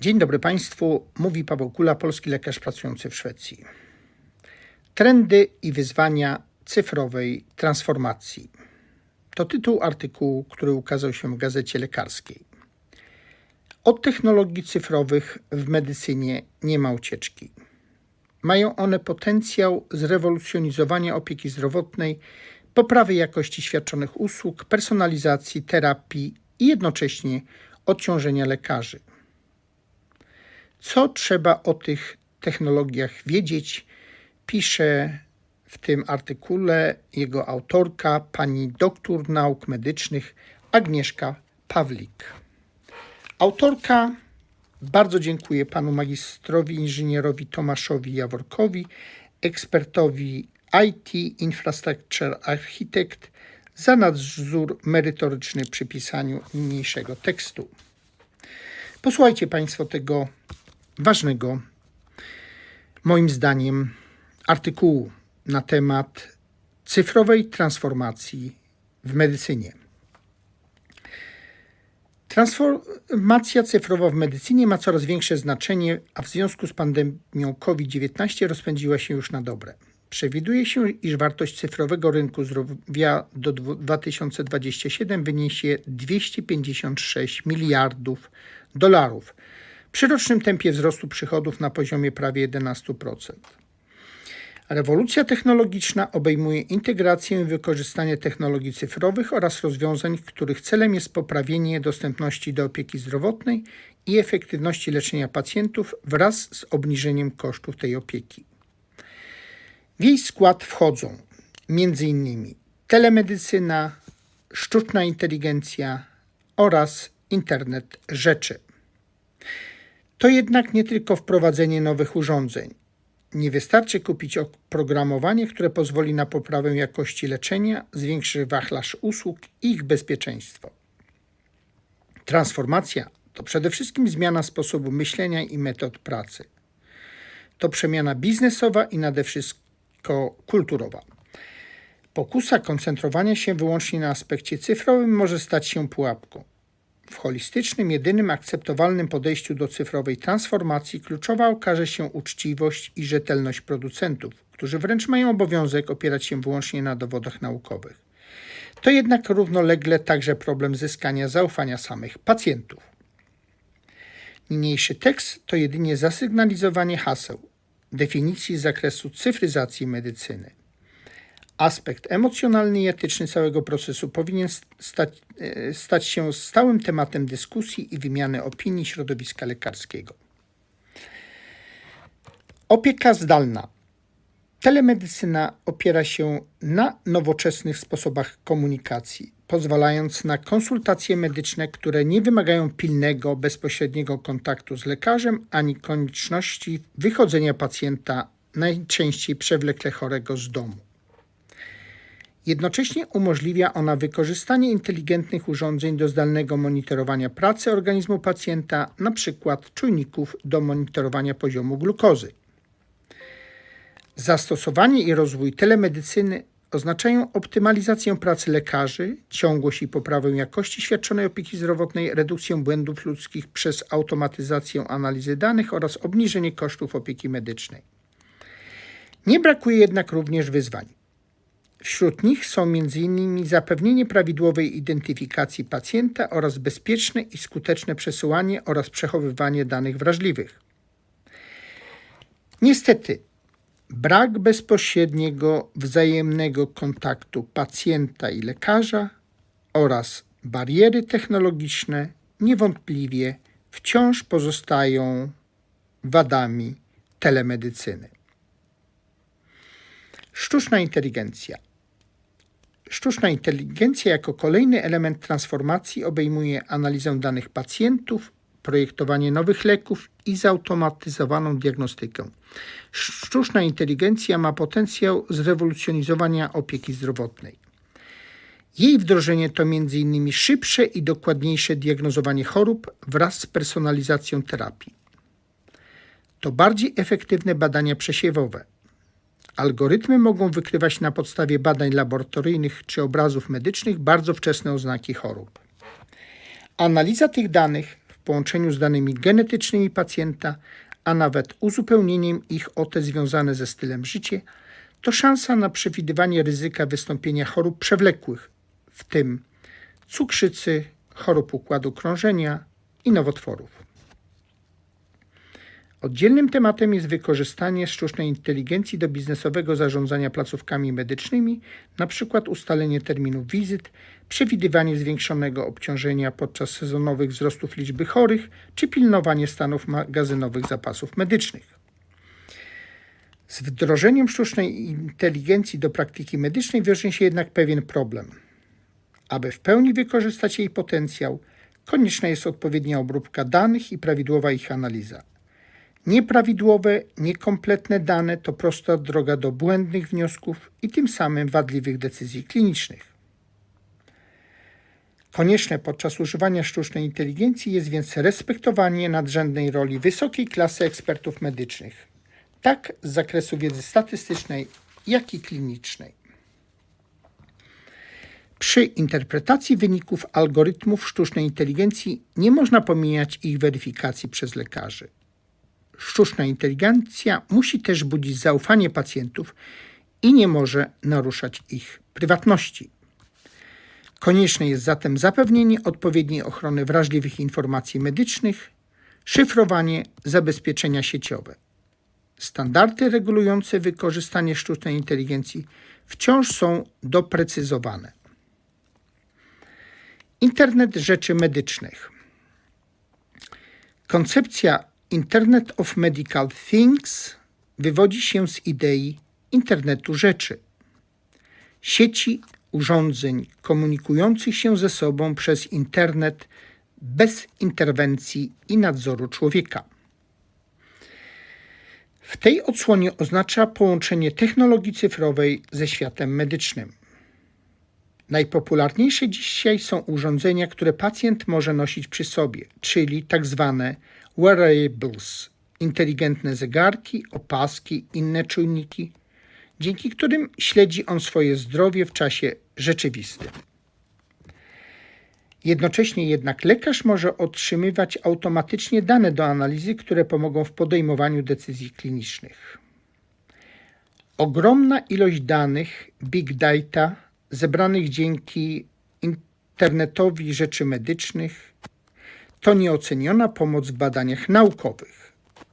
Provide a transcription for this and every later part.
Dzień dobry Państwu, mówi Paweł Kula, polski lekarz pracujący w Szwecji. Trendy i wyzwania cyfrowej transformacji. To tytuł artykułu, który ukazał się w gazecie lekarskiej. Od technologii cyfrowych w medycynie nie ma ucieczki. Mają one potencjał zrewolucjonizowania opieki zdrowotnej, poprawy jakości świadczonych usług, personalizacji, terapii i jednocześnie odciążenia lekarzy. Co trzeba o tych technologiach wiedzieć, pisze w tym artykule jego autorka, pani doktor nauk medycznych Agnieszka Pawlik. Autorka bardzo dziękuję panu magistrowi inżynierowi Tomaszowi Jaworkowi, ekspertowi IT Infrastructure Architect za nadzór merytoryczny przy pisaniu niniejszego tekstu. Posłuchajcie Państwo tego ważnego, moim zdaniem, artykułu na temat cyfrowej transformacji w medycynie. Transformacja cyfrowa w medycynie ma coraz większe znaczenie, a w związku z pandemią COVID-19 rozpędziła się już na dobre. Przewiduje się, iż wartość cyfrowego rynku zdrowia do 2027 wyniesie 256 miliardów dolarów przy rocznym tempie wzrostu przychodów na poziomie prawie 11%. Rewolucja technologiczna obejmuje integrację i wykorzystanie technologii cyfrowych oraz rozwiązań, których celem jest poprawienie dostępności do opieki zdrowotnej i efektywności leczenia pacjentów wraz z obniżeniem kosztów tej opieki. W jej skład wchodzą m.in. telemedycyna, sztuczna inteligencja oraz internet rzeczy. To jednak nie tylko wprowadzenie nowych urządzeń. Nie wystarczy kupić oprogramowanie, które pozwoli na poprawę jakości leczenia, zwiększy wachlarz usług i ich bezpieczeństwo. Transformacja to przede wszystkim zmiana sposobu myślenia i metod pracy. To przemiana biznesowa i nade wszystko kulturowa. Pokusa koncentrowania się wyłącznie na aspekcie cyfrowym może stać się pułapką. W holistycznym, jedynym akceptowalnym podejściu do cyfrowej transformacji kluczowa okaże się uczciwość i rzetelność producentów, którzy wręcz mają obowiązek opierać się wyłącznie na dowodach naukowych. To jednak równolegle także problem zyskania zaufania samych pacjentów. Niniejszy tekst to jedynie zasygnalizowanie haseł, definicji z zakresu cyfryzacji medycyny aspekt emocjonalny i etyczny całego procesu powinien stać, stać, się stałym tematem dyskusji i wymiany opinii środowiska lekarskiego. Opieka zdalna. Telemedycyna opiera się na nowoczesnych sposobach komunikacji, pozwalając na konsultacje medyczne, które nie wymagają pilnego, bezpośredniego kontaktu z lekarzem ani konieczności wychodzenia pacjenta, najczęściej przewlekle chorego, z domu. Jednocześnie umożliwia ona wykorzystanie inteligentnych urządzeń do zdalnego monitorowania pracy organizmu pacjenta, np. czujników do monitorowania poziomu glukozy. Zastosowanie i rozwój telemedycyny oznaczają optymalizację pracy lekarzy, ciągłość i poprawę jakości świadczonej opieki zdrowotnej, redukcję błędów ludzkich przez automatyzację analizy danych oraz obniżenie kosztów opieki medycznej. Nie brakuje jednak również wyzwań. Wśród nich są m.in. zapewnienie prawidłowej identyfikacji pacjenta oraz bezpieczne i skuteczne przesyłanie oraz przechowywanie danych wrażliwych. Niestety, brak bezpośredniego wzajemnego kontaktu pacjenta i lekarza oraz bariery technologiczne niewątpliwie wciąż pozostają wadami telemedycyny. Sztuczna inteligencja. Sztuczna inteligencja jako kolejny element transformacji obejmuje analizę danych pacjentów, projektowanie nowych leków i zautomatyzowaną diagnostykę. Sztuczna inteligencja ma potencjał zrewolucjonizowania opieki zdrowotnej. Jej wdrożenie to m.in. szybsze i dokładniejsze diagnozowanie chorób wraz z personalizacją terapii. To bardziej efektywne badania przesiewowe Algorytmy mogą wykrywać na podstawie badań laboratoryjnych czy obrazów medycznych bardzo wczesne oznaki chorób. Analiza tych danych w połączeniu z danymi genetycznymi pacjenta, a nawet uzupełnieniem ich o te związane ze stylem życia, to szansa na przewidywanie ryzyka wystąpienia chorób przewlekłych, w tym cukrzycy, chorób układu krążenia i nowotworów. Oddzielnym tematem jest wykorzystanie sztucznej inteligencji do biznesowego zarządzania placówkami medycznymi, np. ustalenie terminów wizyt, przewidywanie zwiększonego obciążenia podczas sezonowych wzrostów liczby chorych, czy pilnowanie stanów magazynowych zapasów medycznych. Z wdrożeniem sztucznej inteligencji do praktyki medycznej wiąże się jednak pewien problem. Aby w pełni wykorzystać jej potencjał, konieczna jest odpowiednia obróbka danych i prawidłowa ich analiza. Nieprawidłowe, niekompletne dane to prosta droga do błędnych wniosków i tym samym wadliwych decyzji klinicznych. Konieczne podczas używania sztucznej inteligencji jest więc respektowanie nadrzędnej roli wysokiej klasy ekspertów medycznych, tak z zakresu wiedzy statystycznej, jak i klinicznej. Przy interpretacji wyników algorytmów sztucznej inteligencji nie można pomijać ich weryfikacji przez lekarzy. Sztuczna inteligencja musi też budzić zaufanie pacjentów i nie może naruszać ich prywatności. Konieczne jest zatem zapewnienie odpowiedniej ochrony wrażliwych informacji medycznych, szyfrowanie, zabezpieczenia sieciowe. Standardy regulujące wykorzystanie sztucznej inteligencji wciąż są doprecyzowane. Internet rzeczy medycznych. Koncepcja Internet of Medical Things wywodzi się z idei internetu rzeczy, sieci urządzeń komunikujących się ze sobą przez internet bez interwencji i nadzoru człowieka. W tej odsłonie oznacza połączenie technologii cyfrowej ze światem medycznym. Najpopularniejsze dzisiaj są urządzenia, które pacjent może nosić przy sobie, czyli tak zwane wearables, inteligentne zegarki, opaski, inne czujniki, dzięki którym śledzi on swoje zdrowie w czasie rzeczywistym. Jednocześnie jednak lekarz może otrzymywać automatycznie dane do analizy, które pomogą w podejmowaniu decyzji klinicznych. Ogromna ilość danych big data zebranych dzięki internetowi rzeczy medycznych to nieoceniona pomoc w badaniach naukowych,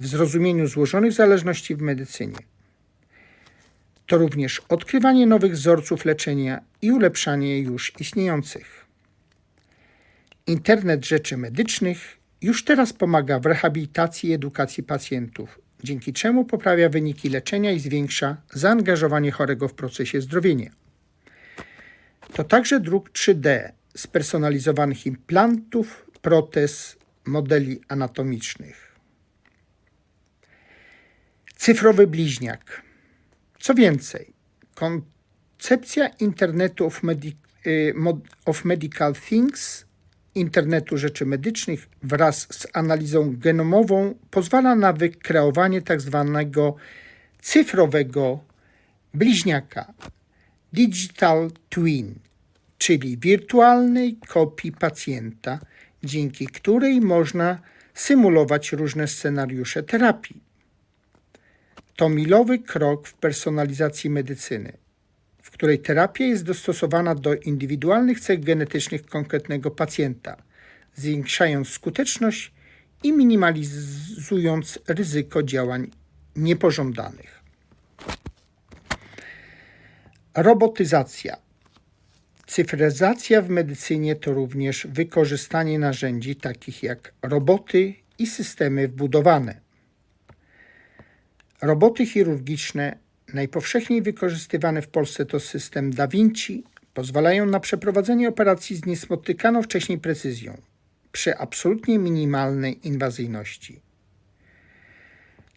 w zrozumieniu złożonych zależności w medycynie. To również odkrywanie nowych wzorców leczenia i ulepszanie już istniejących. Internet rzeczy medycznych już teraz pomaga w rehabilitacji i edukacji pacjentów, dzięki czemu poprawia wyniki leczenia i zwiększa zaangażowanie chorego w procesie zdrowienia. To także druk 3D spersonalizowanych implantów, protez, modeli anatomicznych. Cyfrowy bliźniak. Co więcej, koncepcja internetu of, Medi y, of Medical Things, internetu rzeczy medycznych wraz z analizą genomową pozwala na wykreowanie tzw. Tak cyfrowego bliźniaka, digital twin, czyli wirtualnej kopii pacjenta, dzięki której można symulować różne scenariusze terapii. To milowy krok w personalizacji medycyny, w której terapia jest dostosowana do indywidualnych cech genetycznych konkretnego pacjenta, zwiększając skuteczność i minimalizując ryzyko działań niepożądanych. Robotyzacja. Cyfryzacja w medycynie to również wykorzystanie narzędzi takich jak roboty i systemy wbudowane. Roboty chirurgiczne, najpowszechniej wykorzystywane w Polsce to system Da Vinci, pozwalają na przeprowadzenie operacji z niespotykaną wcześniej precyzją, przy absolutnie minimalnej inwazyjności.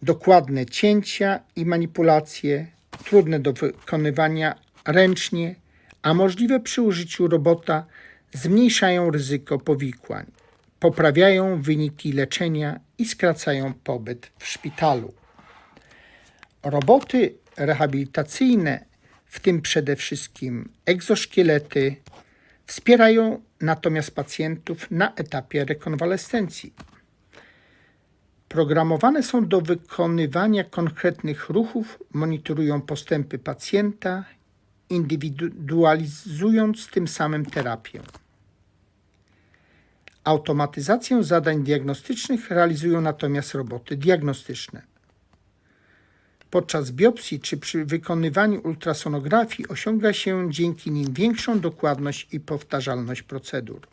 Dokładne cięcia i manipulacje, trudne do wykonywania ręcznie, a możliwe przy użyciu robota, zmniejszają ryzyko powikłań, poprawiają wyniki leczenia i skracają pobyt w szpitalu. Roboty rehabilitacyjne, w tym przede wszystkim egzoszkielety, Wspierają natomiast pacjentów na etapie rekonwalescencji. Programowane są do wykonywania konkretnych ruchów, monitorują postępy pacjenta, indywidualizując tym samym terapię. Automatyzację zadań diagnostycznych realizują natomiast roboty diagnostyczne. Podczas biopsji czy przy wykonywaniu ultrasonografii osiąga się dzięki nim większą dokładność i powtarzalność procedur.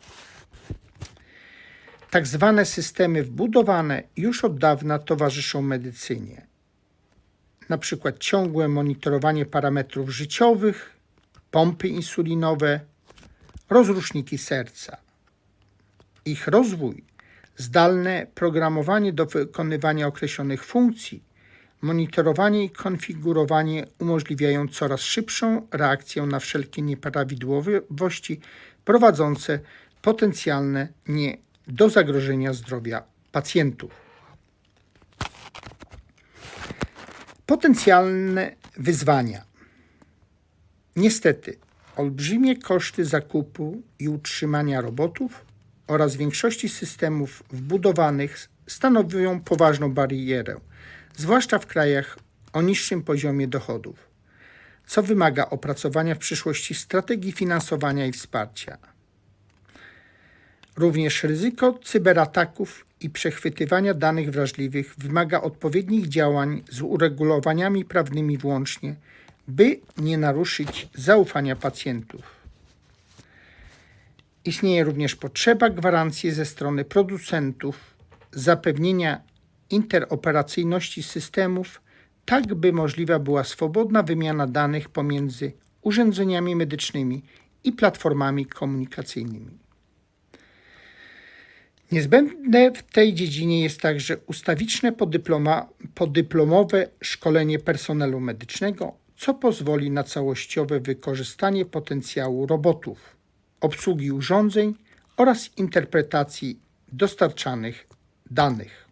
Tak zwane systemy wbudowane już od dawna towarzyszą medycynie. Na przykład ciągłe monitorowanie parametrów życiowych, pompy insulinowe, rozruszniki serca. Ich rozwój, zdalne programowanie do wykonywania określonych funkcji, monitorowanie i konfigurowanie umożliwiają coraz szybszą reakcję na wszelkie nieprawidłowości prowadzące potencjalne nie do zagrożenia zdrowia pacjentów. Potencjalne wyzwania. Niestety, olbrzymie koszty zakupu i utrzymania robotów oraz większości systemów wbudowanych stanowią poważną barierę, zwłaszcza w krajach o niższym poziomie dochodów, co wymaga opracowania w przyszłości strategii finansowania i wsparcia. Również ryzyko cyberataków i przechwytywania danych wrażliwych wymaga odpowiednich działań z uregulowaniami prawnymi włącznie, by nie naruszyć zaufania pacjentów. Istnieje również potrzeba gwarancji ze strony producentów zapewnienia interoperacyjności systemów, tak by możliwa była swobodna wymiana danych pomiędzy urządzeniami medycznymi i platformami komunikacyjnymi. Niezbędne w tej dziedzinie jest także ustawiczne podyploma, podyplomowe szkolenie personelu medycznego, co pozwoli na całościowe wykorzystanie potencjału robotów, obsługi urządzeń oraz interpretacji dostarczanych danych.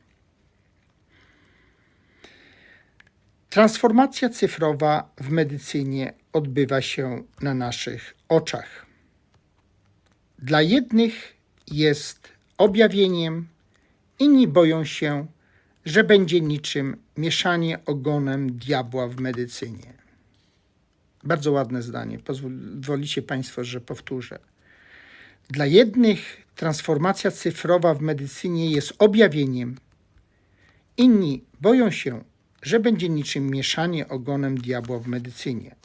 Transformacja cyfrowa w medycynie odbywa się na naszych oczach. Dla jednych jest objawieniem, inni boją się, że będzie niczym mieszanie ogonem diabła w medycynie. Bardzo ładne zdanie, pozwolicie Państwo, że powtórzę. Dla jednych transformacja cyfrowa w medycynie jest objawieniem, inni boją się, że będzie niczym mieszanie ogonem diabła w medycynie.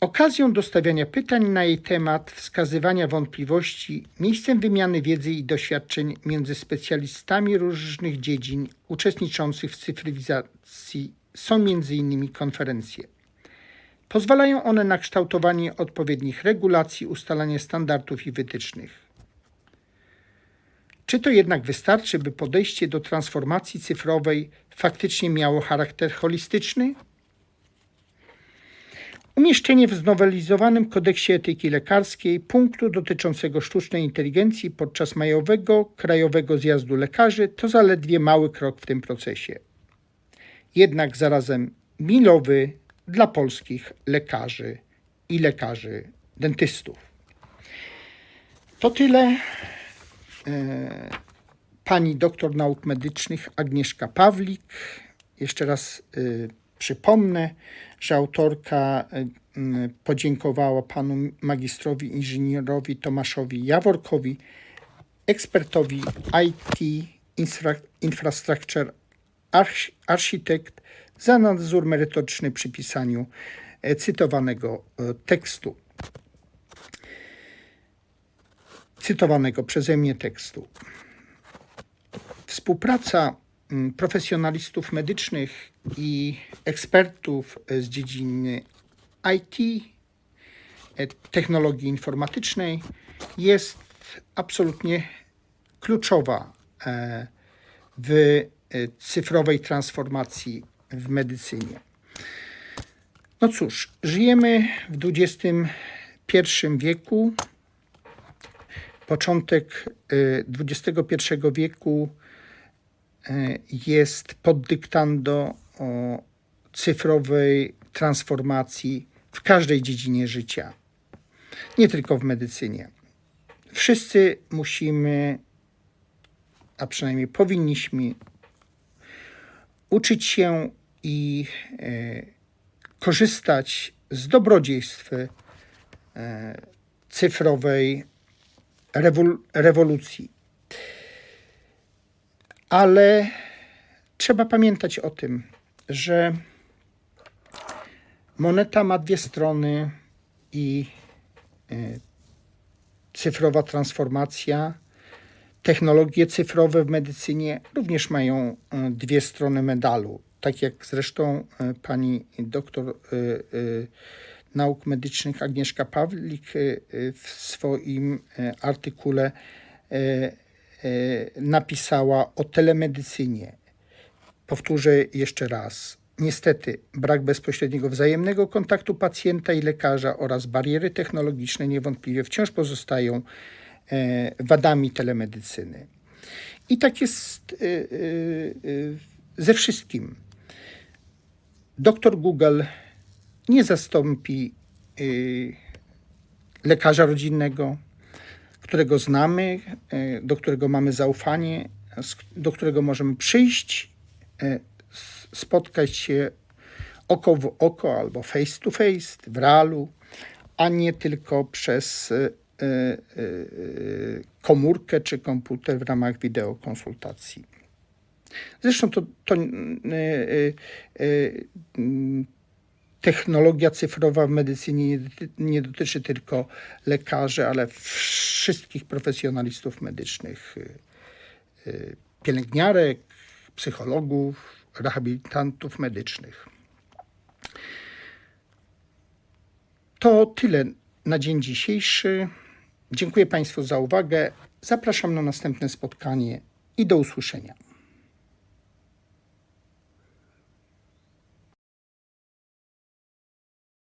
Okazją do stawiania pytań na jej temat, wskazywania wątpliwości, miejscem wymiany wiedzy i doświadczeń między specjalistami różnych dziedzin uczestniczących w cyfryzacji są m.in. konferencje. Pozwalają one na kształtowanie odpowiednich regulacji, ustalanie standardów i wytycznych. Czy to jednak wystarczy, by podejście do transformacji cyfrowej faktycznie miało charakter holistyczny? Umieszczenie w znowelizowanym kodeksie etyki lekarskiej punktu dotyczącego sztucznej inteligencji podczas majowego Krajowego Zjazdu Lekarzy to zaledwie mały krok w tym procesie. Jednak zarazem milowy dla polskich lekarzy i lekarzy dentystów. To tyle. E, pani doktor nauk medycznych Agnieszka Pawlik. Jeszcze raz e, przypomnę, że autorka e, podziękowała panu magistrowi inżynierowi Tomaszowi Jaworkowi, ekspertowi IT Infrastructure Architect za nadzór merytoryczny przy pisaniu cytowanego tekstu. Cytowanego przeze mnie tekstu. Współpraca profesjonalistów medycznych i ekspertów z dziedziny IT, e, technologii informatycznej jest absolutnie kluczowa e, w e, cyfrowej transformacji w medycynie. No cóż, żyjemy w XXI wieku. Początek XXI wieku jest pod dyktando cyfrowej transformacji w każdej dziedzinie życia. nie tylko w medycynie. Wszyscy musimy, a przynajmniej powinniśmy, uczyć się i e, korzystać z dobrodziejstw e, cyfrowej rewol- rewolucji. Ale trzeba pamiętać o tym, że moneta ma dwie strony i e, cyfrowa transformacja, technologie cyfrowe w medycynie również mają e, dwie strony medalu. Tak jak zresztą e, pani doktor nauk medycznych Agnieszka Pawlik w swoim artykule napisała o telemedycynie. Powtórzę jeszcze raz. Niestety, brak bezpośredniego wzajemnego kontaktu pacjenta i lekarza oraz bariery technologiczne niewątpliwie wciąż pozostają e, wadami telemedycyny. I tak jest e, e, ze wszystkim. Doktor Google nie zastąpi lekarza rodzinnego, którego znamy, e, do którego mamy zaufanie, do którego możemy przyjść, e, spotkać się oko w oko albo face to face w realu, a nie tylko przez e, komórkę czy komputer w ramach wideokonsultacji. Zresztą to, to technologia cyfrowa w medycynie nie, nie dotyczy tylko lekarzy, ale wszystkich profesjonalistów medycznych, y, y, pielęgniarek, psychologów, rehabilitantów medycznych. To tyle na dzień dzisiejszy. Dziękuję Państwu za uwagę. Zapraszam na następne spotkanie i do usłyszenia.